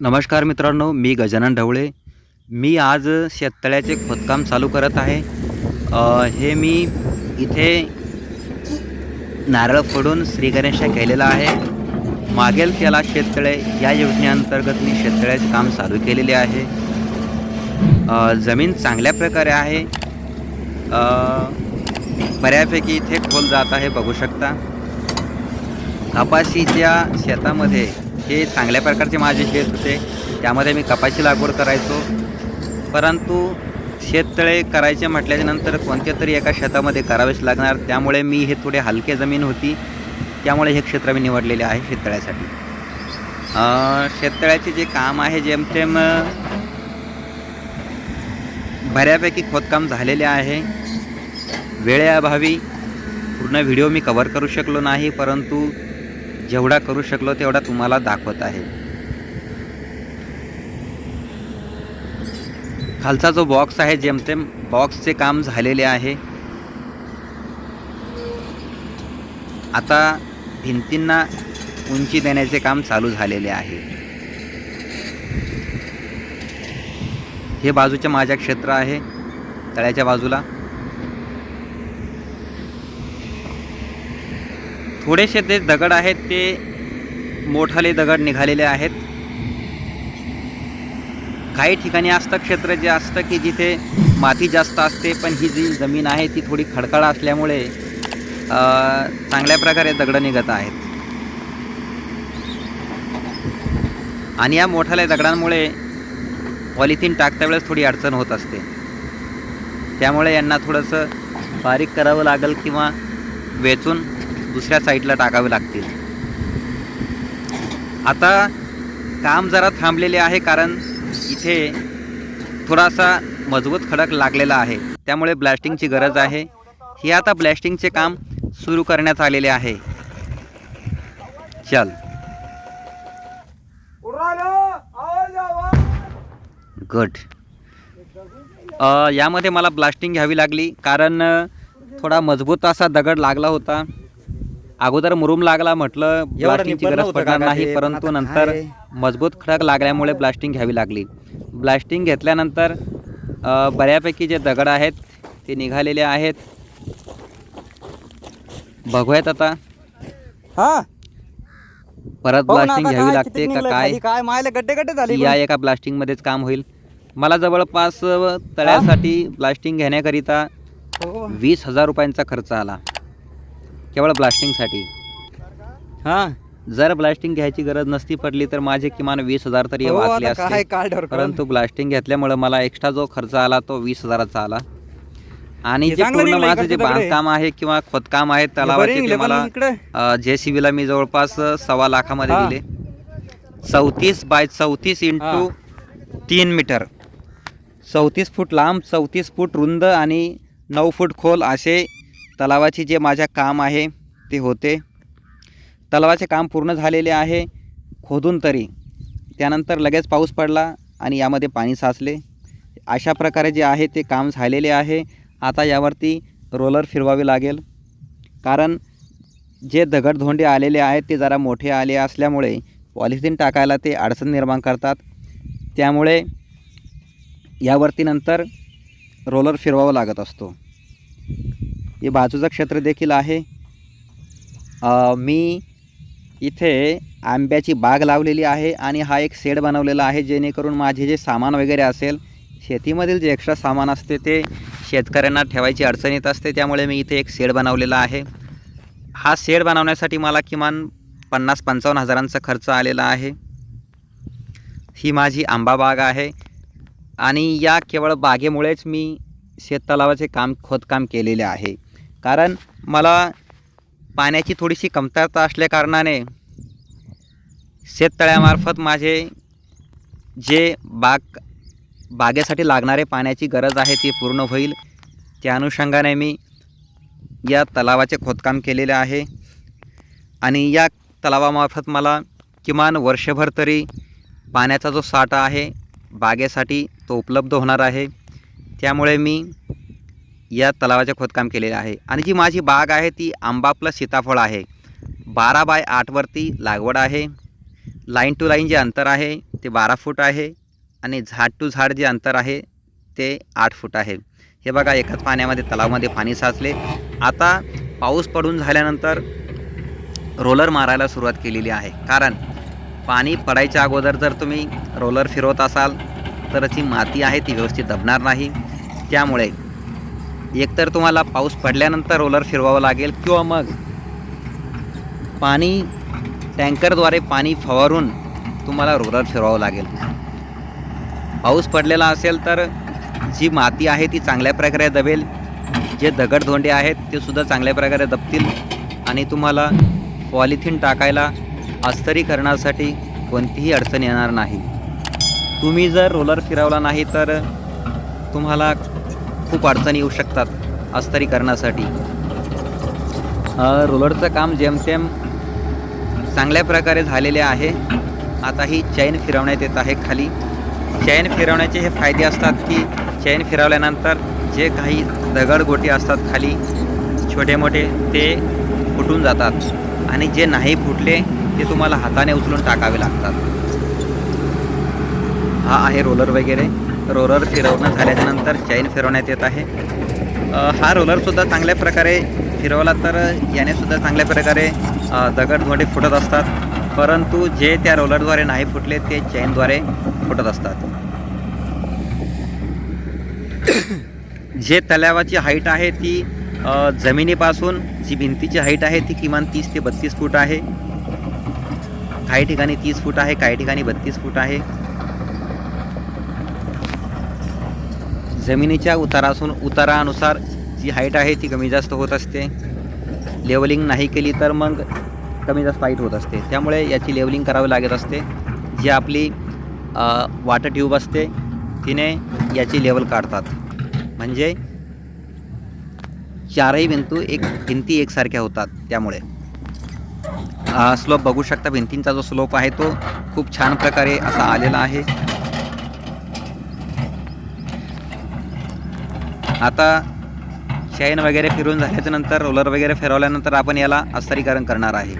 नमस्कार मित्रांनो मी गजानन ढवळे. मी आज शेततळ्याचे खोदकाम चालू करत आहे. हे मी इथे नारळ फोडून श्रीगणेशा केलेला आहे. मागेल त्याला शेततळे या योजनेअंतर्गत मी शेततळ्याचे काम चालू केलेले आहे. जमीन चांगल्या प्रकारे आहे. बऱ्यापैकी इथे खोल जात आहे बघू शकता. कपाशीच्या शेतामध्ये हे चांगल्या प्रकारचे माझे शेत होते. त्यामध्ये मी कपाशी लागवड करायचो. परंतु शेततळे करायचे म्हटल्याच्यानंतर कोणत्या तरी एका शेतामध्ये करावेच लागणार. त्यामुळे मी हे थोडे हलके जमीन होती. त्यामुळे हे क्षेत्र मी निवडलेले आहे शेततळ्यासाठी. शेततळ्याचे जे काम आहे जेमतेम बऱ्यापैकी खोदकाम झालेले आहे. वेळेअभावी पूर्ण व्हिडिओ मी कवर करू शकलो नाही परंतु जेवढा करू शकलो तेवढा तुम्हाला दाखवत आहे. खालचा जो बॉक्स आहे जेमतेम बॉक्सचे काम झालेले आहे. आता भिंतींना उंची देण्याचे काम चालू झालेले आहे. हे बाजूचे माझ्या क्षेत्र आहे तळ्याच्या बाजूला. थोडेसे ते दगड आहेत ते मोठाले दगड निघालेले आहेत. काही ठिकाणी असतं क्षेत्र जे असतं की जिथे माती जास्त असते पण ही जी जमीन आहे ती थोडी खडकाळ असल्यामुळे चांगल्या प्रकारे दगडं निघत आहेत. आणि या मोठाल्या दगडांमुळे पॉलिथिन टाकता वेळेस थोडी अडचण होत असते. त्यामुळे यांना थोडंसं बारीक करावं लागेल किंवा वेचून दुसऱ्या साईडला टाकावे लागतील. आता काम जरा थांबलेले आहे कारण इथे थोडासा मजबूत खडक लागलेला आहे. त्यामुळे ब्लास्टिंगची गरज आहे. हे आता ब्लास्टिंगचे काम सुरू करण्यात आलेले आहे. चल. गुड. अ, यामध्ये मला ब्लास्टिंग घ्यावी लागली कारण थोडा मजबूत असा दगड लागला होता. अगोदर मुरुम लागला म्हटलं ब्लास्टिंगची गरज पडणार नाही परंतु नंतर? मजबूत खडक लागल्यामुळे ब्लास्टिंग घ्यावी लागली. ब्लास्टिंग घेतल्यानंतर बऱ्यापैकी जे दगड आहेत ते निघालेले आहेत. बघूयात आता. हा. परत ब्लास्टिंग घ्यावी लागते का काय? खाली, काय? मायला गड्डे गड्डे झाले या एका ब्लास्टिंगमध्येच काम होईल. मला जवळपास तळ्यासाठी ब्लास्टिंग घेण्याकरिता हो. वीस हजार रुपयांचा खर्च आला. केवळ ब्लास्टिंगसाठी हा जर ब्लास्टिंग घ्यायची गरज नसती पडली तर माझे किमान वीस हजार तरी हो, वाचले असते. परंतु ब्लास्टिंग घेतल्यामुळे मला एक्स्ट्रा जो खर्च आला तो वीस हजाराचा आला. आणि जे पूर्ण माझं जे. बांधकाम आहे किंवा खोदकाम आहे तलावाचे ते मला जे सी बीला मी जवळपास सव्वा लाखामध्ये. दिले. चौतीस बाय चौतीस इंटू तीन मीटर. चौतीस फूट लांब चौतीस फूट रुंद आणि नऊ फूट खोल असे तलावाचे जे माझ्या काम आहे ते होते. तलावाचे काम पूर्ण झालेले आहे खोदून तरी. त्यानंतर लगेच पाऊस पडला आणि यामध्ये पाणी साचले. अशा प्रकारे जे आहे ते काम झालेले आहे. आता यावरती रोलर फिरवावे लागेल. कारण जे दगडधोंडे आलेले आहेत ते जरा मोठे आले असल्यामुळे पॉलिथिन टाकायला ते अडचण निर्माण करतात. त्यामुळे यावरती नंतर रोलर फिरवावा लागत असतो. हे बाजूचं क्षेत्र देखील आहे. मी इथे आंब्याची बाग लावलेली आहे आणि हा एक शेड बनवलेला आहे जेणेकरून माझे जे सामान वगैरे असेल शेतीमधील जे एक्स्ट्रा सामान असते ते शेतकऱ्यांना ठेवायची अडचण येत असते त्यामुळे मी इथे एक शेड बनवलेला आहे. हा शेड बनवण्यासाठी मला किमान पन्नास पंचावन्न हजारांचा खर्च आलेला आहे. ही माझी आंबा बाग आहे आणि या केवळ बागेमुळेच मी शेततलावाचे काम खोदकाम केलेले आहे. कारण मला पाण्याची थोडीशी कमतरता असल्याकारणाने शेततळ्यामार्फत माझे जे बाग बागेसाठी लागणारे पाण्याची गरज आहे ती पूर्ण होईल. त्या अनुषंगाने मी या तलावाचे खोदकाम केलेले आहे. आणि या तलावामार्फत मला किमान वर्षभर तरी पाण्याचा जो साठा आहे बागेसाठी तो उपलब्ध होणार आहे. त्यामुळे मी या तलावाचे खोदकाम केलेले आहे. आणि जी माझी बाग आहे ती आंबा प्लस सीताफळ आहे. बारा बाय आठवरती लागवड आहे. लाईन टू लाईन जे अंतर आहे ते बारा फूट आहे. आणि झाड टू झाड जे अंतर आहे ते आठ फूट आहे. हे बघा एकाच पाण्यामध्ये तलावामध्ये पाणी साचले. आता पाऊस पडून झाल्यानंतर रोलर मारायला सुरुवात केलेली आहे. कारण पाणी पडायच्या अगोदर जर तुम्ही रोलर फिरवत असाल तर ती माती आहे ती व्यवस्थित दबणार नाही. त्यामुळे एकतर तुम्हाला पाऊस पडल्यानंतर रोलर फिरवावं लागेल किंवा मग पाणी टँकरद्वारे पाणी फवारून तुम्हाला रोलर फिरवावं लागेल. पाऊस पडलेला असेल तर जी माती आहे ती चांगल्या प्रकारे दबेल. जे दगडधोंडे आहेत ते सुद्धा चांगल्या प्रकारे दबतील आणि तुम्हाला पॉलिथिन टाकायला अस्तरीकरणासाठी कोणतीही अडचण येणार नाही. तुम्ही जर रोलर फिरवला नाही तर तुम्हाला खूप अडचणी येऊ शकतात अस्तरीकरणासाठी रोलरचं काम जेमतेम चांगल्या प्रकारे झालेले आहे. आता ही चैन फिरवण्यात येत आहे खाली. चैन फिरवण्याचे हे फायदे असतात की चैन फिरवल्यानंतर जे काही दगडगोटे असतात खाली छोटे मोठे ते फुटून जातात. आणि जे नाही फुटले ते तुम्हाला हाताने उचलून टाकावे लागतात. हा आहे रोलर वगैरे. रोलर फिरवणं झाल्याच्यानंतर चैन फिरवण्यात येत आहे. हा रोलरसुद्धा चांगल्या प्रकारे फिरवला तर यानेसुद्धा चांगल्या प्रकारे अ, दगड फुटत असतात. परंतु जे त्या रोलरद्वारे नाही फुटले ते चैनद्वारे फुटत असतात. जे तलावाची हाईट आहे ती जमिनीपासून जी भिंतीची हाईट आहे ती किमान तीस ते बत्तीस फूट आहे. काही ठिकाणी तीस फूट आहे काही ठिकाणी बत्तीस फूट आहे. जमिनीच्या उतारासून उतारानुसार जी हाईट आहे ती कमी जास्त होत असते. लेवलिंग नाही केली तर मग कमी जास्त हाईट होत असते. त्यामुळे याची लेवलिंग करावी लागत असते. जी आपली वॉटर ट्यूब असते तिने याची लेवल काढतात. म्हणजे चारही भिंतू एक भिंती एकसारख्या होतात त्यामुळे. स्लोप बघू शकता भिंतींचा जो स्लोप आहे तो खूप छान प्रकारे असा आलेला आहे. आता शाईन वगैरे फिरून झाल्याच्यानंतर रोलर वगैरे फिरवल्यानंतर आपण याला अस्तरीकरण करणार आहे.